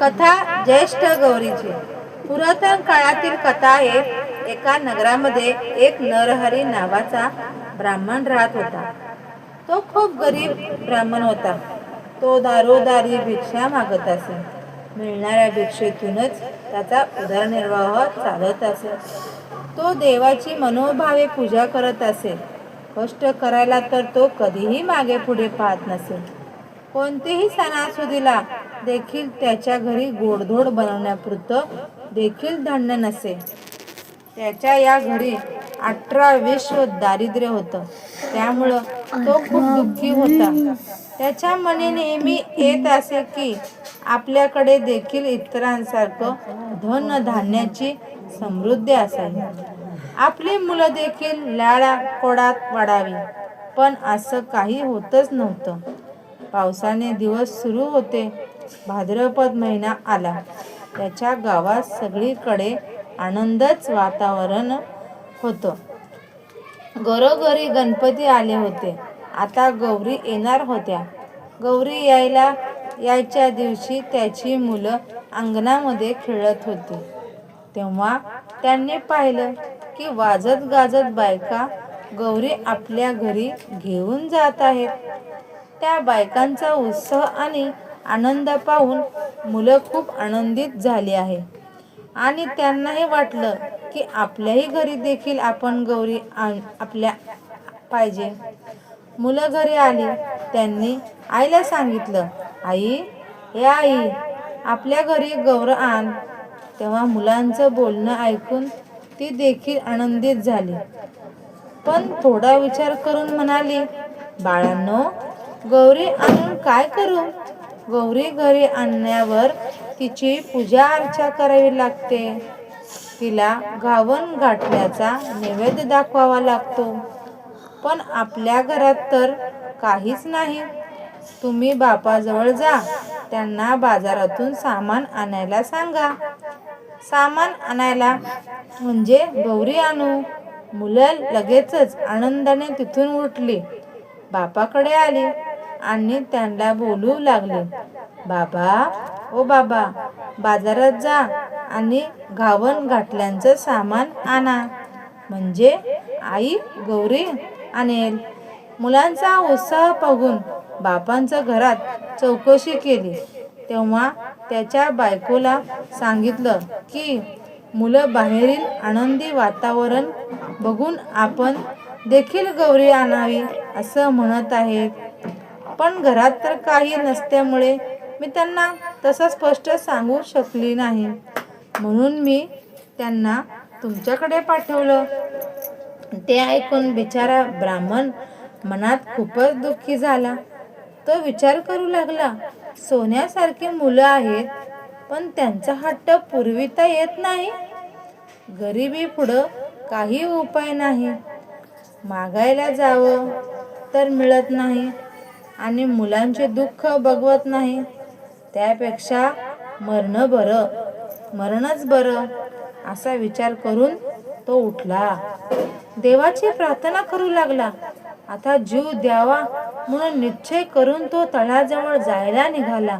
कथा ज्येष्ठ गौरीची. पुरातन काळातील कथा आहे एका नगरामध्ये एक नरहरी नावाचा ब्राह्मण राहत होता. तो खूप गरीब ब्राह्मण होता. तो दारोदारी भिक्षा मागत असे. मिळणाऱ्या भिक्षेतूनच त्याचा उदरनिर्वाह चालत असे. तो देवाची मनोभावे पूजा करत असे. कष्ट करायला तर तो कधीही मागे पुढे पाहत नसेल कोणतेही सणासुदीला देखील त्याच्या घरी गोडधोड बनवण्यापुरतं देखील धान्य नसे. त्याच्या या घरी अठरा विश्व दारिद्र्य होतं. त्यामुळं तो खूप दुःखी होता. त्याच्या मनी नेहमी येत असे की आपल्याकडे देखील इतरांसारखं धन धान्याची समृद्धी असावी. आपली मुलं देखील लाडा कोडात वाढावी. पण असं काही होतच नव्हतं. पावसाने दिवस सुरू होते. भाद्रपद महिना आला. त्याच्या गावात सगळीकडे आनंदच वातावरण होतं. घरोघरी गणपती आले होते. आता गौरी येणार होत्या. गौरी यायला यायच्या दिवशी त्याची मुलं अंगणामध्ये खेळत होती. तेव्हा त्यांनी पाहिलं की वाजत गाजत बायका गौरी आपल्या घरी घेऊन जात आहेत. त्या बायकांचा उत्साह आणि आनंद पाहून मुलं खूप आनंदित झाली आहे. आणि त्यांनाही वाटलं की आपल्याही घरी देखील आपण गौरी आण आपल्या पाहिजे. मुलं घरी आली त्यांनी आईला सांगितलं आई हे आई आपल्या घरी गौर आण. तेव्हा मुलांचं बोलणं ऐकून ती देखील आनंदित झाली. पण थोडा विचार करून म्हणाली बाळांनो गौरी आणून काय करू? गौरी घरी आणण्यावर तिची पूजा अर्चा करावी लागते. तिला गावन गाठण्याचा नैवेद्य दाखवावा लागतो. पण आपल्या घरात तर काहीच नाही. तुम्ही बापाजवळ जा. त्यांना बाजारातून सामान आणायला सांगा. सामान आणायला म्हणजे गौरी आणू. मुलं लगेचच आनंदाने तिथून उठली. बापाकडे आली. आणि त्यांना बोलू लागले. बाबा ओ बाबा बाजारात जा आणि घावन घाटल्यांचं सामान आणा. म्हणजे आई गौरी आणेल. मुलांचा उत्साह पाहून बापांचं घरात चौकशी केली. तेव्हा त्याच्या बायकोला सांगितलं की मुलं बाहेरील आनंदी वातावरण बघून आपण देखील गौरी आणावी असं म्हणत आहेत. पण घरात तर काही नसल्यामुळे मी त्यांना तसं स्पष्ट सांगू शकली नाही. म्हणून मी त्यांना तुमच्याकडे पाठवलं. ते ऐकून बिचारा ब्राह्मण मनात खूपच दुःखी झाला. तो विचार करू लागला सोन्यासारखी मुलं आहेत पण त्यांचा हट्ट पुरविता येत नाही. गरिबी पुढं काही उपाय नाही. मागायला जावं तर मिळत नाही. आणि मुलांचे दुःख बघवत नाही. त्यापेक्षा मरणं बरं. मरणच बरं असा विचार करून तो उठला. देवाची प्रार्थना करू लागला. आता जीव द्यावा म्हणून निश्चय करून तो तळाजवळ जायला निघाला.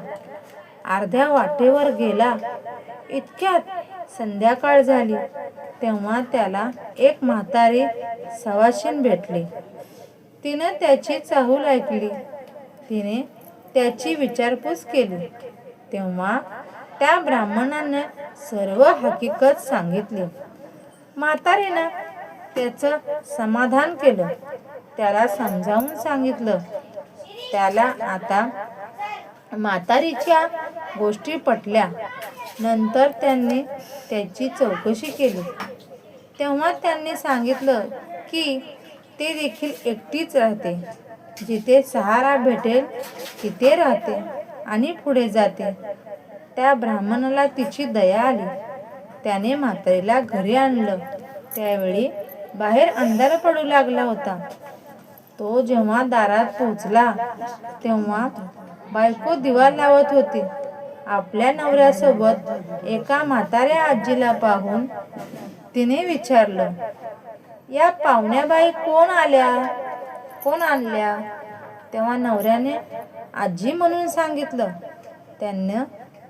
अर्ध्या वाटेवर गेला. इतक्यात संध्याकाळ झाली. तेव्हा त्याला एक म्हातारी सवाशीन भेटली. तिनं त्याची चाहूल ऐकली. तिने त्याची विचारपूस केली. तेव्हा त्या ब्राह्मणाने सर्व हकीकत सांगितली. म्हातारीनं त्याचं समाधान केलं. त्याला समजावून सांगितलं. त्याला आता म्हातारीच्या गोष्टी पटल्या. नंतर त्यांनी त्याची चौकशी केली. तेव्हा त्यांनी सांगितलं की ते देखील एकटीच राहते. जिथे सहारा भेटेल तिथे राहते आणि पुढे जाते. त्या ब्राह्मणाला तिची दया आली. त्याने म्हातारीला घरी आणलं. त्यावेळी बाहेर अंधार पडू लागला होता. तो जेव्हा दारात पोहोचला तेव्हा बायको दिवा लावत होती. आपल्या नवऱ्यासोबत एका म्हाताऱ्या आजीला पाहून तिने विचारलं या पाहुण्याबाई कोण आल्या? कोण आणल्या? तेव्हा नवऱ्याने आजी म्हणून सांगितलं. त्यानं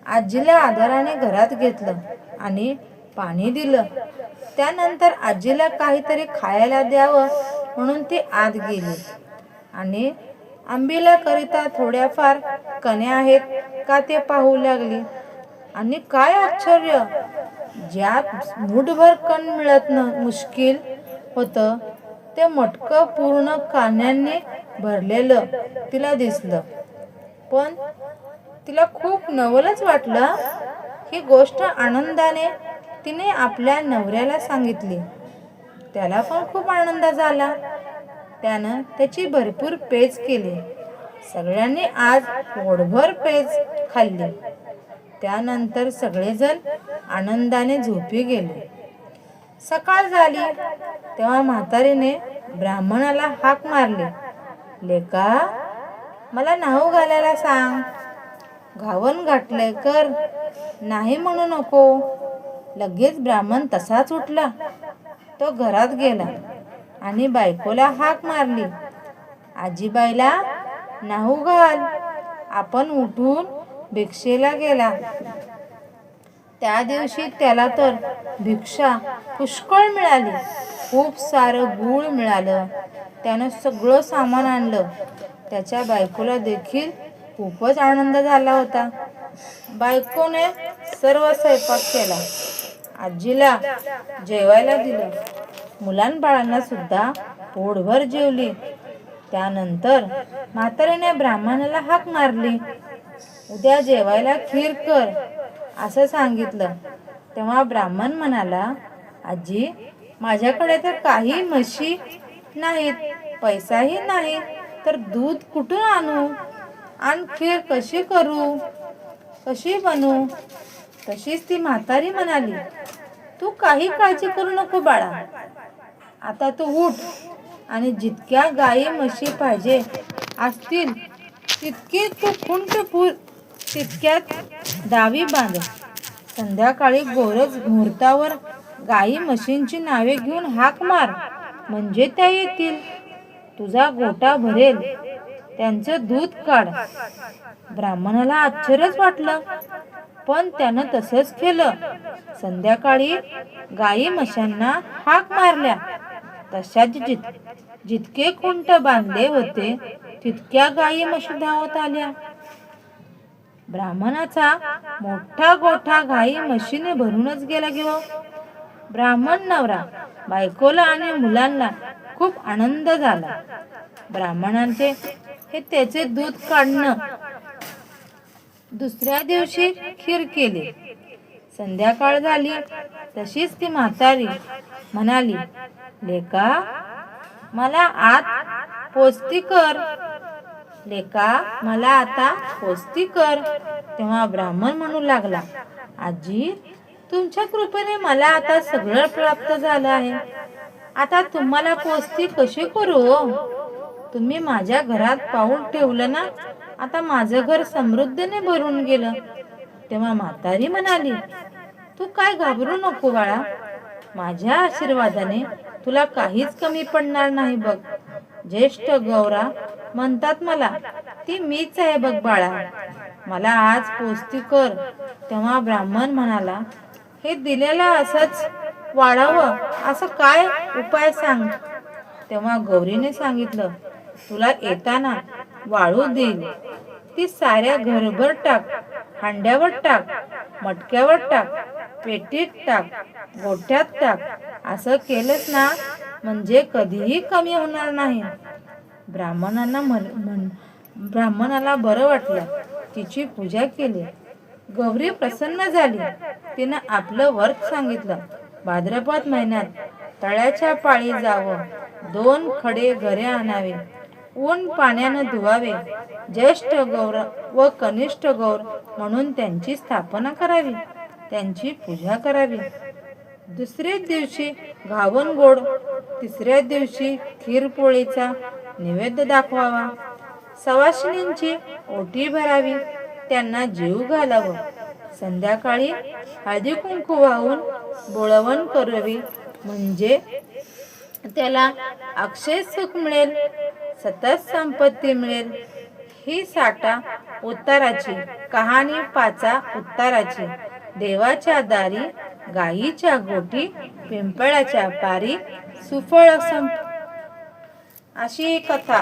आजीला आदराने घरात घेतलं आणि पाणी दिलं. त्यानंतर आजीला काहीतरी खायला द्यावं म्हणून ती आत गेली. आणि आंबीला करिता थोड्याफार कण्या आहेत का ते पाहू लागली. आणि काय आश्चर्य! ज्यात मुठभर कण मिळत न मुश्किल होतं ते मटकं पूर्ण कान्यांनी भरलेलं तिला दिसलं. पण तिला खूप नवलच वाटलं. ही गोष्ट आनंदाने तिने आपल्या नवऱ्याला सांगितली. त्याला पण खूप आनंद झाला. त्यानं त्याची भरपूर पेज केली. सगळ्यांनी आज पोटभर पेज खाल्ली. त्यानंतर सगळेजण आनंदाने झोपी गेले. सकाळ झाली. तेव्हा म्हातारीने ब्राह्मणाला हाक मारली. लेका मला नाहू घालायला सांग. घावन घाटलंय कर. नाही म्हणू नको. लगेच ब्राह्मण तसाच उठला. तो घरात गेला आणि बायकोला हाक मारली. आजीबाईला नाहू घाल. आपण उठून भिक्षेला गेला. त्या दिवशी त्याला तर भिक्षा पुष्कळ मिळाली. खूप सारं गूळ मिळालं. त्यानं सगळं सामान आणलं. त्याच्या बायकोला देखील खूपच आनंद झाला होता. बायकोने सर्व स्वयंपाक केला. आजीला जेवायला दिलं. मुलांबाळांना सुद्धा पोटभर जेवली. त्यानंतर म्हातारीने ब्राह्मणाला हाक मारली. उद्या जेवायला खीर कर. असं सांगितलं. तेव्हा ब्राह्मण म्हणाला आजी माझ्याकडे तर काही म्हशी नाहीत पैसाही नाही तर दूध कुठून आणू? आणि खीर कशी करू? कशी बनू? तशीच ती म्हातारी म्हणाली तू काही काळजी करू नको बाळा. आता तू उठ आणि जितक्या गायी म्हशी पाहिजे असतील तितके तू खुंट फुल तितक्यात दावी बांध. संध्याकाळी गोरज मुहूर्तावर गाई म्हशींची नावे घेऊन हाक मार. म्हणजे त्या येतील. तुझा गोटा भरेल. त्यांचं दूध काढ. ब्राह्मणाला आश्चर्यच वाटलं. पण त्यानं तसंच केलं. संध्याकाळी गाई म्हशांना हाक मारल्या. तशाच जित जितके कुंट बांधले होते तितक्या गायी म्हशी धावत आल्या. ब्राह्मणाचा मोठा गोठा घाई म्हशीने भरूनच गेला किंवा ब्राह्मण नवरा बायकोला आणि मुलांना खूप आनंद झाला. ब्राह्मणांचे हे त्याचे दूध काढणं दुसऱ्या दिवशी खीर केली. संध्याकाळ झाली तशीच ती म्हातारी म्हणाली लेका मला आत पोस्ती कर. लेका मला आता पोस्ती कर. तेव्हा ब्राह्मण म्हणू लागला आजी तुमच्या कृपेने मला आता सगळं प्राप्त झालं आहे. आता तुम्हाला पोस्ती कशी करू? तुम्ही माझ्या घरात पाऊल ठेवलं ना आता माझं घर समृद्धीने भरून गेलं. तेव्हा म्हातारी म्हणाली तू काय घाबरू नको बाळा. माझ्या आशीर्वादाने तुला काहीच कमी पडणार नाही बघ. ज्येष्ठ गौरा म्हणतात मला ती मीच आहे बघ बाळा. मला आज पोस्ती कर. तेव्हा ब्राह्मण म्हणाला हे दिलेलं असंच वाढावं असं काय उपाय सांग. तेव्हा गौरीने सांगितलं तुला येताना वाळू देईल ती साऱ्या घरभर टाक हांड्यावर टाक मटक्यावर टाक पेटीत टाक गोठ्यात टाक. असं केलंच ना म्हणजे कधीही कमी होणार नाही. ब्राह्मणांना म्हण म्हण ब्राह्मणाला बरं वाटलं. तिची पूजा केली. गौरी प्रसन्न झाली. तिनं आपलं वर्क सांगितलं. भाद्रपद महिन्यात तळ्याच्या पाळी जावं. दोन खडे घरे आणावे. ऊन पाण्यानं धुवावे. ज्येष्ठ गौर व कनिष्ठ गौर म्हणून त्यांची स्थापना करावी. त्यांची पूजा करावी. दुसऱ्या दिवशी घावन गोड तिसऱ्या दिवशी खीरपोळीचा नैवेद्य दाखवावा. सवाशिणींची ओटी भरावी. त्यांना जीव घालावं. संध्याकाळी हळदी कुंकू वाहून बोळवण करावी. म्हणजे त्याला अक्षय सुख मिळेल सतत संपत्ती मिळेल. ही साठा उत्तराची कहाणी पाचा उत्तराची देवाच्या दारी गायीच्या गोठी पिंपळाच्या पारी सुफळ सं अशी कथा.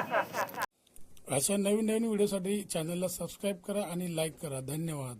अशा नवीन नवीन व्हिडिओसाठी चॅनलला सबस्क्राईब करा आणि लाईक करा. धन्यवाद.